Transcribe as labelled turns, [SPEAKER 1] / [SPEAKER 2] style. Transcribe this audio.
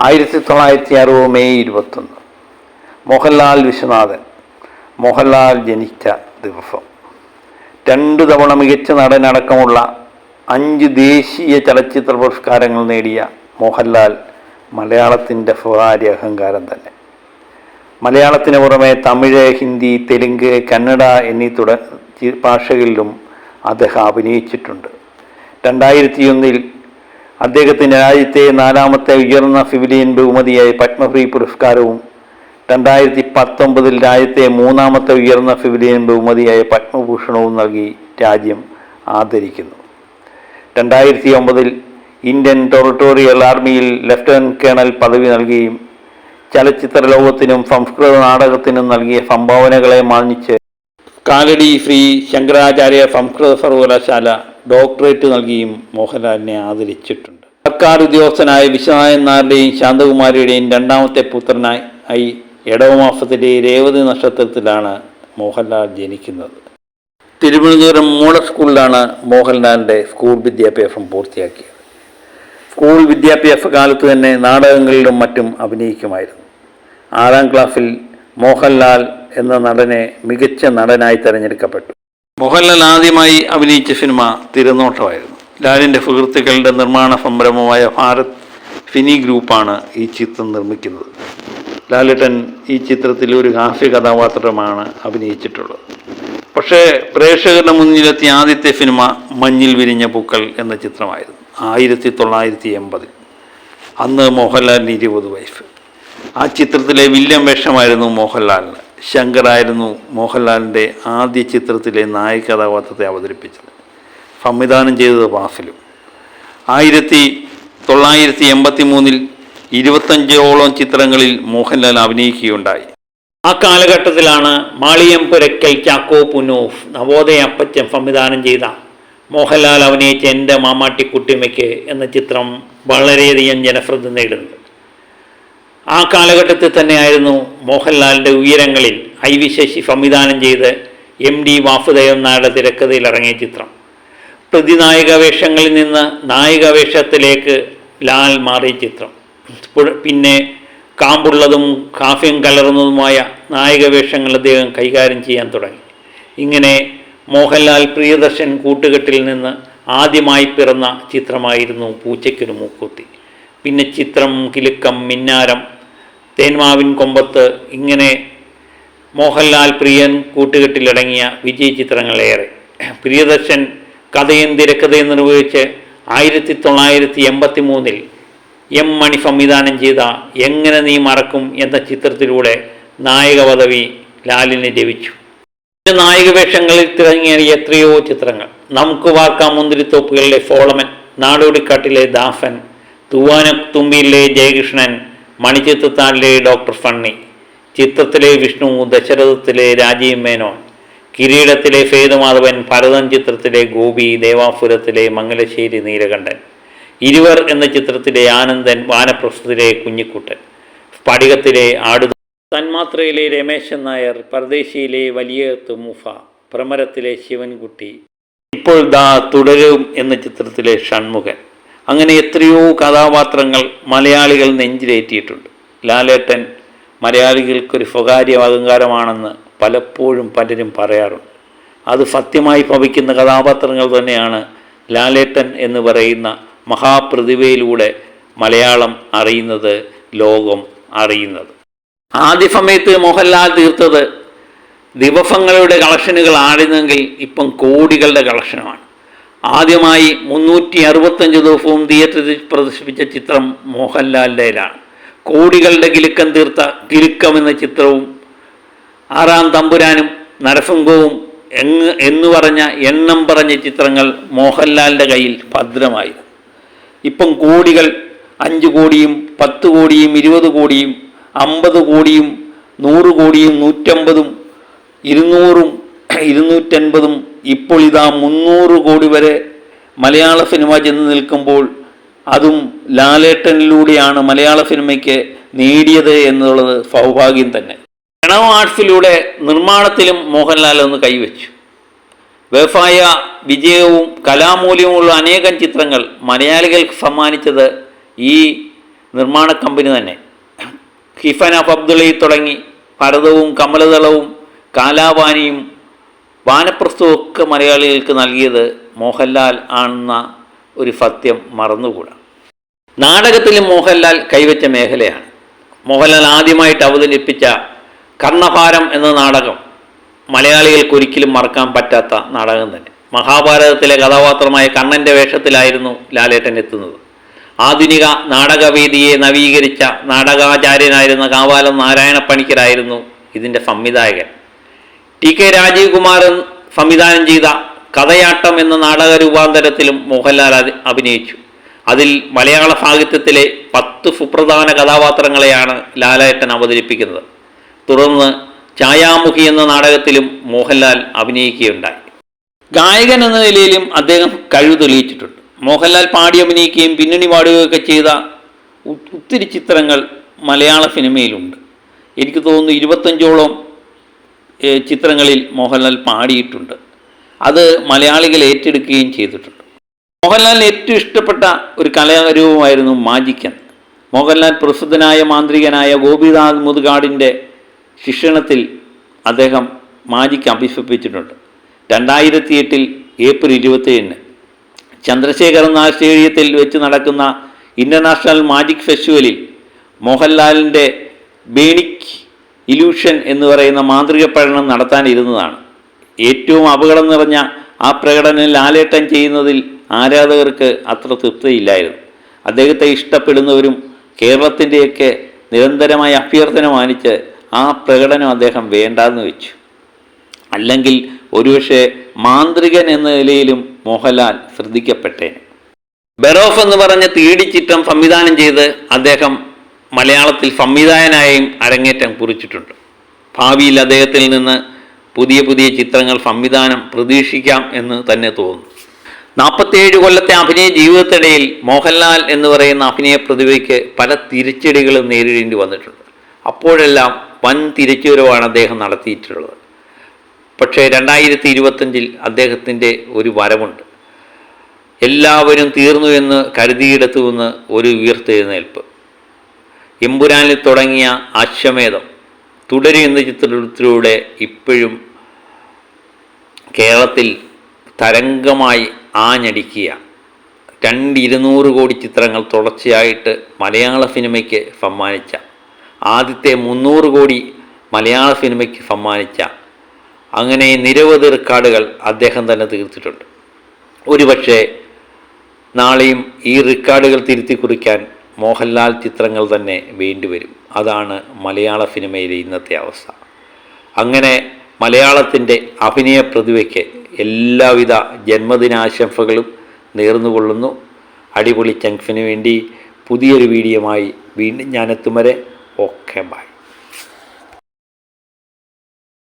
[SPEAKER 1] ആയിരത്തി തൊള്ളായിരത്തി അറുപത് മെയ് ഇരുപത്തൊന്ന്. മോഹൻലാൽ വിശ്വനാഥൻ. മോഹൻലാൽ ജനിച്ച ദിവസം. രണ്ട് തവണ മികച്ച നടനടക്കമുള്ള അഞ്ച് ദേശീയ ചലച്ചിത്ര പുരസ്കാരങ്ങൾ നേടിയ മോഹൻലാൽ മലയാളത്തിന്റെ സ്വകാര്യ അഹങ്കാരം തന്നെ. മലയാളത്തിന് പുറമെ തമിഴ് ഹിന്ദി തെലുങ്ക് കന്നഡ എന്നീ തുട ഭാഷകളിലും അദ്ദേഹം അഭിനയിച്ചിട്ടുണ്ട്. രണ്ടായിരത്തി ഒന്നിൽ അദ്ദേഹത്തിന്റെ രാജ്യത്തെ നാലാമത്തെ ഉയർന്ന സിവിലിയൻ ബഹുമതിയായ പത്മശ്രീ പുരസ്കാരവും രണ്ടായിരത്തി പത്തൊമ്പതിൽ രാജ്യത്തെ മൂന്നാമത്തെ ഉയർന്ന സിവിലിയൻ ബഹുമതിയായ പത്മഭൂഷണവും നൽകി രാജ്യം ആദരിക്കുന്നു. രണ്ടായിരത്തി ഒമ്പതിൽ ഇന്ത്യൻ ടെറിട്ടോറിയൽ ആർമിയിൽ ലഫ്റ്റനന്റ് കേണൽ പദവി നൽകുകയും ചലച്ചിത്ര ലോകത്തിനും സംസ്കൃത നാടകത്തിനും നൽകിയ സംഭാവനകളെ മാനിച്ച് കാലടി ശ്രീ ശങ്കരാചാര്യ സംസ്കൃത സർവകലാശാല ഡോക്ടറേറ്റ് നൽകിയും മോഹൻലാലിനെ ആദരിച്ചിട്ടുണ്ട്. സർക്കാർ ഉദ്യോഗസ്ഥനായ വിശ്വനാഥൻ നായരുടെയും ശാന്തകുമാരിയുടെയും രണ്ടാമത്തെ പുത്രനായി ആയി ഇടവമാസത്തിലെ രേവതി നക്ഷത്രത്തിലാണ് മോഹൻലാൽ ജനിക്കുന്നത്. തിരുവനന്തപുരം മോഡൽ സ്കൂളിലാണ് മോഹൻലാലിന്റെ സ്കൂൾ വിദ്യാഭ്യാസം പൂർത്തിയാക്കിയത്. സ്കൂൾ വിദ്യാഭ്യാസ കാലത്ത് തന്നെ നാടകങ്ങളിലും മറ്റും അഭിനയിക്കുമായിരുന്നു. ആറാം ക്ലാസ്സിൽ മോഹൻലാൽ എന്ന നടനെ മികച്ച നടനായി തിരഞ്ഞെടുക്കപ്പെട്ടു. മോഹൻലാൽ ആദ്യമായി അഭിനയിച്ച സിനിമ തിരുനോട്ടമായിരുന്നു. ലാലിന്റെ സുഹൃത്തുക്കളുടെ നിർമ്മാണ സംരംഭമായ ഭാരത് ഫിനി ഗ്രൂപ്പാണ് ഈ ചിത്രം നിർമ്മിക്കുന്നത്. ലാലിട്ടൻ ഈ ചിത്രത്തിൽ ഒരു ഹാസ്യ കഥാപാത്രമാണ് അഭിനയിച്ചിട്ടുള്ളത്. പക്ഷേ പ്രേക്ഷകരുടെ മുന്നിലെത്തിയ ആദ്യത്തെ സിനിമ മഞ്ഞിൽ വിരിഞ്ഞ പൂക്കൾ എന്ന ചിത്രമായിരുന്നു ആയിരത്തി തൊള്ളായിരത്തി എൺപതിൽ അന്ന് മോഹൻലാലിന് ഇരുപത് വയസ്സ്. ആ ചിത്രത്തിലെ വില്യം വേഷമായിരുന്നു മോഹൻലാലിന്. ശങ്കറായിരുന്നു മോഹൻലാലിന്റെ ആദ്യ ചിത്രത്തിലെ നായക കഥാപാത്രത്തെ അവതരിപ്പിച്ചത്. സംവിധാനം ചെയ്തത് വാസിലും. ആയിരത്തി തൊള്ളായിരത്തി എൺപത്തി മൂന്നിൽ ഇരുപത്തഞ്ചോളം ചിത്രങ്ങളിൽ മോഹൻലാൽ അഭിനയിക്കുകയുണ്ടായി. ആ കാലഘട്ടത്തിലാണ് മാളിയം പുരക്കൽ ചാക്കോ പുനൂഫ് നവോദയ അപ്പച്ചൻ സംവിധാനം ചെയ്ത മോഹൻലാൽ അഭിനയിച്ച എന്റെ മാമാട്ടിക്കുട്ടിമയ്ക്ക് എന്ന ചിത്രം വളരെയധികം ജനശ്രദ്ധ നേടുന്നത് ആ കാലഘട്ടത്തിൽ തന്നെയായിരുന്നു മോഹൻലാലിന്റെ ഉയരങ്ങളിൽ ഐ വി ശശി സംവിധാനം ചെയ്ത് എം ഡി വാസുദേവൻ നായരുടെ തിരക്കഥയിൽ ഇറങ്ങിയ ചിത്രം. പ്രതിനായക വേഷങ്ങളിൽ നിന്ന് നായിക വേഷത്തിലേക്ക് ലാൽ മാറിയ ചിത്രം. പിന്നെ കാമ്പുള്ളതും കാഫ്യം കലർന്നതുമായ നായിക വേഷങ്ങൾ അദ്ദേഹം കൈകാര്യം ചെയ്യാൻ തുടങ്ങി. ഇങ്ങനെ മോഹൻലാൽ പ്രിയദർശൻ കൂട്ടുകെട്ടിൽ നിന്ന് ആദ്യമായി പിറന്ന ചിത്രമായിരുന്നു പൂച്ചയ്ക്കൊരു മൂക്കുത്തി. പിന്നെ ചിത്രം കിലുക്കം മിന്നാരം തേന്മാവിൻ കൊമ്പത്ത് ഇങ്ങനെ മോഹൻലാൽ പ്രിയൻ കൂട്ടുകെട്ടിലടങ്ങിയ വിജയ ചിത്രങ്ങളേറെ. പ്രിയദർശൻ കഥയും തിരക്കഥയും നിർവഹിച്ച് ആയിരത്തി തൊള്ളായിരത്തി എൺപത്തി മൂന്നിൽ എം മണി സംവിധാനം ചെയ്ത എങ്ങനെ നീ മറക്കും എന്ന ചിത്രത്തിലൂടെ നായക പദവി ലാലിന് ലഭിച്ചു. നായക വേഷങ്ങളിൽ തിരഞ്ഞിയ എത്രയോ ചിത്രങ്ങൾ. നമുക്ക് വാർക്കാം മുന്തിരിത്തോപ്പുകളിലെ സോളമൻ നാടോടിക്കാട്ടിലെ ദാസൻ തൂവാനത്തുമ്പിയിലെ ജയകൃഷ്ണൻ മണിച്ചിത്രത്താഴിലെ ഡോക്ടർ ഫണ്ണി ചിത്രത്തിലെ വിഷ്ണു ദശരഥത്തിലെ രാജീവ് മേനോൻ കിരീടത്തിലെ ഫേദമാധവൻ ഭരതൻ ചിത്രത്തിലെ ഗോപി ദേവാപുരത്തിലെ മംഗലശ്ശേരി നീലകണ്ഠൻ ഇരുവർ എന്ന ചിത്രത്തിലെ ആനന്ദൻ വാനപ്രസ്ഥത്തിലെ കുഞ്ഞിക്കുട്ടൻ സ്ഫടികത്തിലെ ആടു തന്മാത്രയിലെ രമേശൻ നായർ പരദേശിയിലെ വലിയ തുമുഫ പ്രമരത്തിലെ ശിവൻകുട്ടി ഇപ്പോൾ ദാ തുടരും എന്ന ചിത്രത്തിലെ ഷൺമുഖൻ. അങ്ങനെ എത്രയോ കഥാപാത്രങ്ങൾ മലയാളികൾ നെഞ്ചിലേറ്റിയിട്ടുണ്ട്. ലാലേട്ടൻ മലയാളികൾക്കൊരു സ്വകാര്യ അഹങ്കാരമാണെന്ന് പലപ്പോഴും പലരും പറയാറുണ്ട്. അത് സത്യമായി ഭവിക്കുന്ന കഥാപാത്രങ്ങൾ തന്നെയാണ് ലാലേട്ടൻ എന്ന് പറയുന്ന മഹാപ്രതിഭയിലൂടെ മലയാളം അറിയുന്നത് ലോകം അറിയുന്നത്. ആദ്യ സമയത്ത് മോഹൻലാൽ തീർത്തത് ദിവസങ്ങളുടെ കളക്ഷനുകൾ ആയിരുന്നെങ്കിൽ ഇപ്പം കോടികളുടെ കളക്ഷനുമാണ്. ആദ്യമായി മുന്നൂറ്റി അറുപത്തഞ്ച് ദിവസവും തിയേറ്ററിൽ പ്രദർശിപ്പിച്ച ചിത്രം മോഹൻലാലിന്റെയിലാണ് കോടികളുടെ കിലുക്കം തീർത്ത കിലുക്കം എന്ന ചിത്രവും ആറാം തമ്പുരാനും നരസിംഹവും എങ് എന്ന് പറഞ്ഞ എണ്ണം പറഞ്ഞ ചിത്രങ്ങൾ മോഹൻലാലിന്റെ കയ്യിൽ ഭദ്രമായിരുന്നു. ഇപ്പം കോടികൾ അഞ്ച് കോടിയും പത്ത് കോടിയും ഇരുപത് കോടിയും അമ്പത് കോടിയും നൂറ് കോടിയും നൂറ്റമ്പതും ഇരുന്നൂറും ഇരുന്നൂറ്റൻപതും ഇപ്പോൾ ഇതാ മുന്നൂറ് കോടി വരെ മലയാള സിനിമ ചെന്ന് നിൽക്കുമ്പോൾ അതും ലാലേട്ടനിലൂടെയാണ് മലയാള സിനിമയ്ക്ക് നേടിയത് എന്നുള്ളത് സൗഭാഗ്യം തന്നെ. പ്രണവ് ആർട്സിലൂടെ നിർമ്മാണത്തിലും മോഹൻലാൽ ഒന്ന് കൈവച്ചു. വ്യവസായ വിജയവും കലാമൂല്യവുമുള്ള അനേകം ചിത്രങ്ങൾ മലയാളികൾക്ക് സമ്മാനിച്ചത് ഈ നിർമ്മാണ കമ്പനി തന്നെ. അഫ് അബ്ദുള്ളി തുടങ്ങി ഭരതവും കമലദളവും കാലാപാനിയും വാനപ്രസ്ഥവും ഒക്കെ മലയാളികൾക്ക് നൽകിയത് മോഹൻലാൽ ആണെന്ന ഒരു സത്യം മറന്നുകൂടാ. നാടകത്തിലും മോഹൻലാൽ കൈവച്ച മേഖലയാണ്. മോഹൻലാൽ ആദ്യമായിട്ട് അവതരിപ്പിച്ച കർണഭാരം എന്ന നാടകം മലയാളികൾക്ക് ഒരിക്കലും മറക്കാൻ പറ്റാത്ത നാടകം തന്നെ. മഹാഭാരതത്തിലെ കഥാപാത്രമായ കണ്ണന്റെ വേഷത്തിലായിരുന്നു ലാലേട്ടൻ എത്തുന്നത്. ആധുനിക നാടകവേദിയെ നവീകരിച്ച നാടകാചാര്യനായിരുന്ന കാവാലം നാരായണ പണിക്കരായിരുന്നു ഇതിന്റെ സംവിധായകൻ. ടി കെ രാജീവ് സംവിധാനം ചെയ്ത കഥയാട്ടം എന്ന നാടക രൂപാന്തരത്തിലും മോഹൻലാൽ അഭിനയിച്ചു. അതിൽ മലയാള സാഹിത്യത്തിലെ പത്ത് സുപ്രധാന കഥാപാത്രങ്ങളെയാണ് ലാലേട്ടൻ അവതരിപ്പിക്കുന്നത്. തുടർന്ന് ഛായാമുഖി എന്ന നാടകത്തിലും മോഹൻലാൽ അഭിനയിക്കുകയുണ്ടായി. ഗായകൻ എന്ന നിലയിലും അദ്ദേഹം കഴിവ് തെളിയിച്ചിട്ടുണ്ട്. മോഹൻലാൽ പാടി അഭിനയിക്കുകയും പിന്നണി പാടുകയൊക്കെ ചെയ്ത ഒത്തിരി ചിത്രങ്ങൾ മലയാള സിനിമയിലുണ്ട്. എനിക്ക് തോന്നുന്നു ഇരുപത്തഞ്ചോളം ചിത്രങ്ങളിൽ മോഹൻലാൽ പാടിയിട്ടുണ്ട്. അത് മലയാളികൾ ഏറ്റെടുക്കുകയും ചെയ്തിട്ടുണ്ട്. മോഹൻലാലിന് ഏറ്റവും ഇഷ്ടപ്പെട്ട ഒരു കലാരൂപമായിരുന്നു മാജിക്കൻ. മോഹൻലാൽ പ്രസിദ്ധനായ മാന്ത്രികനായ ഗോപിനാഥ് മുതുകാടിന്റെ ശിക്ഷണത്തിൽ അദ്ദേഹം മാജിക്ക് അഭ്യസിപ്പിച്ചിട്ടുണ്ട്. രണ്ടായിരത്തി എട്ടിൽ ഏപ്രിൽ ഇരുപത്തിയേഴിന് ചന്ദ്രശേഖരൻ നായർ സ്റ്റേഡിയത്തിൽ വെച്ച് നടക്കുന്ന ഇന്റർനാഷണൽ മാജിക് ഫെസ്റ്റിവലിൽ മോഹൻലാലിന്റെ ബേണിക് ഇലൂഷൻ എന്ന് പറയുന്ന മാന്ത്രിക പഠനം നടത്താനിരുന്നതാണ്. ഏറ്റവും അപകടം നിറഞ്ഞ ആ പ്രകടനം ലാലേട്ടം ചെയ്യുന്നതിൽ ആരാധകർക്ക് അത്ര തൃപ്തിയില്ലായിരുന്നു. അദ്ദേഹത്തെ ഇഷ്ടപ്പെടുന്നവരും കേരളത്തിന്റെയൊക്കെ നിരന്തരമായ അഭ്യർത്ഥന മാനിച്ച് ആ പ്രകടനം അദ്ദേഹം വേണ്ടാന്ന് വെച്ചു. അല്ലെങ്കിൽ ഒരുപക്ഷെ മാന്ത്രികൻ എന്ന നിലയിലും മോഹൻലാൽ ശ്രദ്ധിക്കപ്പെട്ടേനെ. ബെറോഫ് എന്ന് പറഞ്ഞ തീടി ചിത്രം സംവിധാനം ചെയ്ത് അദ്ദേഹം മലയാളത്തിൽ സംവിധായകനായും അരങ്ങേറ്റം കുറിച്ചിട്ടുണ്ട്. ഭാവിയിൽ അദ്ദേഹത്തിൽ നിന്ന് പുതിയ പുതിയ ചിത്രങ്ങൾ സംവിധാനം പ്രതീക്ഷിക്കാം എന്ന് തന്നെ തോന്നുന്നു. നാൽപ്പത്തിയേഴ് കൊല്ലത്തെ അഭിനയ ജീവിതത്തിനിടയിൽ മോഹൻലാൽ എന്ന് പറയുന്ന അഭിനയ പ്രതിഭയ്ക്ക് പല തിരിച്ചടികളും നേരിടേണ്ടി വന്നിട്ടുണ്ട്. അപ്പോഴെല്ലാം വൻ തിരിച്ചുവരവാണ് അദ്ദേഹം നടത്തിയിട്ടുള്ളത്. പക്ഷേ രണ്ടായിരത്തി ഇരുപത്തഞ്ചിൽ അദ്ദേഹത്തിന്റെ ഒരു വരവുണ്ട്. എല്ലാവരും തീർന്നു എന്ന് കരുതിയിടത്തു നിന്ന് ഒരു ഉയർത്തെഴുന്നേൽപ്പ്. എമ്പുരാനിൽ തുടങ്ങിയ അശ്വമേധം തുടരും എന്ന ചിത്രത്തിലൂടെ ഇപ്പോഴും കേരളത്തിൽ തരംഗമായി ആഞ്ഞടിക്കുക രണ്ട് ഇരുന്നൂറ് കോടി ചിത്രങ്ങൾ തുടർച്ചയായിട്ട് മലയാള സിനിമയ്ക്ക് സമ്മാനിച്ച. ആദ്യത്തെ മുന്നൂറ് കോടി മലയാള സിനിമയ്ക്ക് സമ്മാനിച്ച. അങ്ങനെ നിരവധി റെക്കോർഡുകൾ അദ്ദേഹം തന്നെ തീർത്തിട്ടുണ്ട്. ഒരുപക്ഷെ നാളെയും ഈ റെക്കോർഡുകൾ തിരുത്തി കുറിക്കാൻ മോഹൻലാൽ ചിത്രങ്ങൾ തന്നെ വേണ്ടിവരും അതാണ് മലയാള സിനിമയിലെ ഇന്നത്തെ അവസ്ഥ. അങ്ങനെ മലയാളത്തിന്റെ അഭിനയ പ്രതിഭയ്ക്ക് എല്ലാവിധ ജന്മദിനാശംസകളും നേർന്നുകൊള്ളുന്നു. അടിപൊളി ചങ്സിന് വേണ്ടി പുതിയൊരു വീഡിയോമായി വീണ്ടും ഞാനെത്തും വരെ. Okay bye.